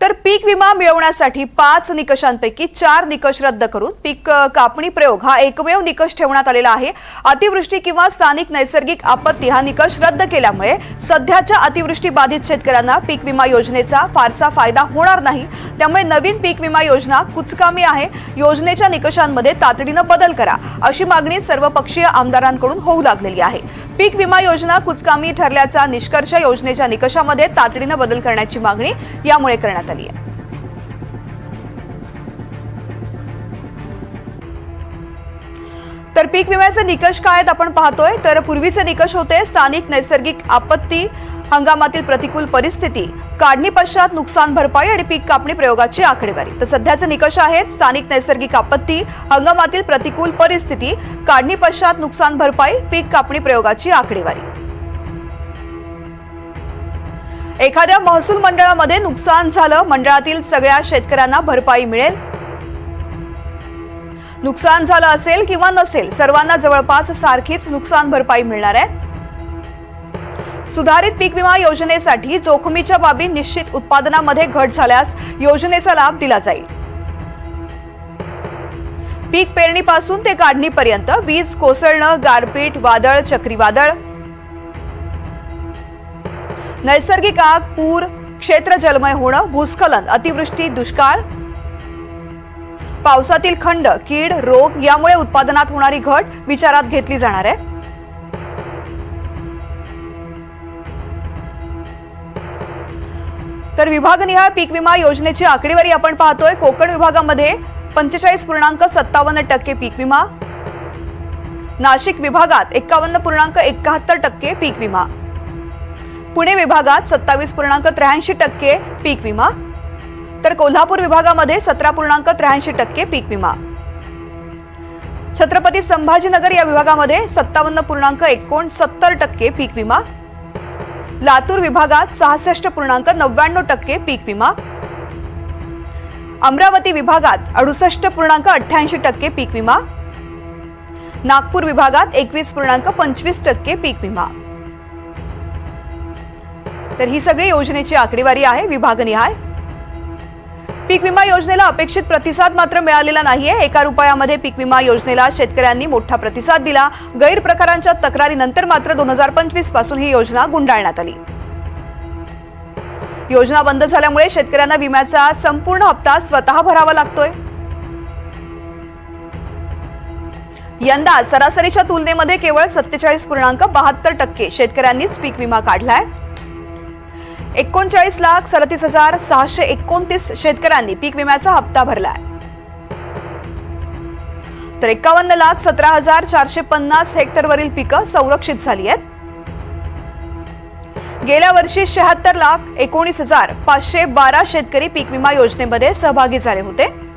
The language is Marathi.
तर पीक विमा मिळवण्यासाठी पाच निकषांपैकी चार निकष रद्द करून पीक कापणी प्रयोग हा एकमेव निकष ठेवण्यात आलेला आहे. अतिवृष्टी किंवा स्थानिक नैसर्गिक आपत्ती हा निकष रद्द केल्यामुळे सध्याच्या अतिवृष्टी बाधित शेतकऱ्यांना पीक विमा योजनेचा फारसा फायदा होणार नाही. त्यामुळे नवीन पीक विमा योजना कुचकामी आहे. योजनेच्या निकषांमध्ये तातडीनं बदल करा अशी मागणी सर्वपक्षीय आमदारांकडून होऊ लागलेली आहे. पीक विमा योजना कुचकामी ठरल्याचा निष्कर्ष योजनेच्या निकषामध्ये तातडीनं बदल करण्याची मागणी यामुळे करण्यात आली आहे. तर पीक विम्याचे निकष काय आहेत आपण पाहतोय. तर पूर्वीचे निकष होते स्थानिक नैसर्गिक आपत्ती हंगामातील प्रतिकूल परिस्थिती काढणी पश्चात नुकसान भरपाई आणि पीक कापणी प्रयोगाची आकडेवारी. तर सध्याचे निकष आहेत स्थानिक नैसर्गिक आपत्ती हंगामातील प्रतिकूल परिस्थिती काढणी पश्चात नुकसान भरपाई पीक कापणी प्रयोगाची आकडेवारी. एखाद्या महसूल मंडळामध्ये नुकसान झालं मंडळातील सगळ्या शेतकऱ्यांना भरपाई मिळेल? नुकसान झालं असेल किंवा नसेल सर्वांना जवळपास सारखीच नुकसान भरपाई मिळणार आहे? सुधारित पीक विमा योजनेसाठी जोखमीच्या बाबी निश्चित उत्पादनामध्ये घट झाल्यास योजनेचा लाभ दिला जाईल. पीक पेरणीपासून ते काढणीपर्यंत वीज कोसळणं गारपीट वादळ चक्रीवादळ नैसर्गिक आग पूर क्षेत्र जलमय होणं भूस्खलन अतिवृष्टी दुष्काळ. पावसातील खंड कीड रोग यामुळे उत्पादनात होणारी घट विचारात घेतली जाणार आहे. तर विभागनिहाय पीक विमा योजनेची आकडेवारी आपण पाहतोय. कोकण विभागामध्ये पंचेचाळीस पूर्णांक सत्तावन्न टक्के पीक विमा. नाशिक विभागात एकावन्न पूर्णांक एकाहत्तर टक्के पीक विमा. पुणे विभागात सत्तावीस पूर्णांक त्र्याऐंशी टक्के पीक विमा तर कोल्हापूर विभागामध्ये सतरा पूर्णांक त्र्याऐंशी टक्के पीक विमा. छत्रपती संभाजीनगर या विभागामध्ये सत्तावन्न पूर्णांक एकोणसत्तर टक्के पीक विमा लातूर विभागात सहासष्ट पूर्णांक नव्याण्णव टक्के पीक विमा अमरावती विभागात अडुसष्ट पूर्णांक अठ्ठ्याऐंशी टक्के पीक विमा नागपूर विभागात एकवीस पूर्णांक पंचवीस टक्के पीक विमा. तर ही सगळी योजनेची आकडेवारी आहे विभागनिहाय पीक विमा योजनेला अपेक्षित प्रतिसाद मात्र मिळालेला नाहीये. एका रुपयामध्ये पीक विमा योजनेला शेतकऱ्यांनी मोठा प्रतिसाद दिला. गैरप्रकारांच्या तक्रारीनंतर मात्र दोन हजार पंचवीसपासून ही योजना गुंडाळण्यात आली. योजना बंद झाल्यामुळे शेतकऱ्यांना विम्याचा संपूर्ण हप्ता स्वतः भरावा लागतोय. यंदा सरासरीच्या तुलनेमध्ये केवळ सत्तेचाळीस पूर्णांक बहात्तर टक्के शेतकऱ्यांनीच पीक विमा काढलाय. एकोणचाळीस लाख सदतीस हजार सहाशे एकोणतीस शेतकऱ्यांनी पीक विम्याचा हप्ता भरलाय. तर एकावन्न लाख सतरा हजार चारशे पन्नास हेक्टरवरील पिकं संरक्षित झाली आहेत. गेल्या वर्षी शहात्तर लाख एकोणीस हजार पाचशे बारा शेतकरी पीक विमा योजनेमध्ये सहभागी झाले होते.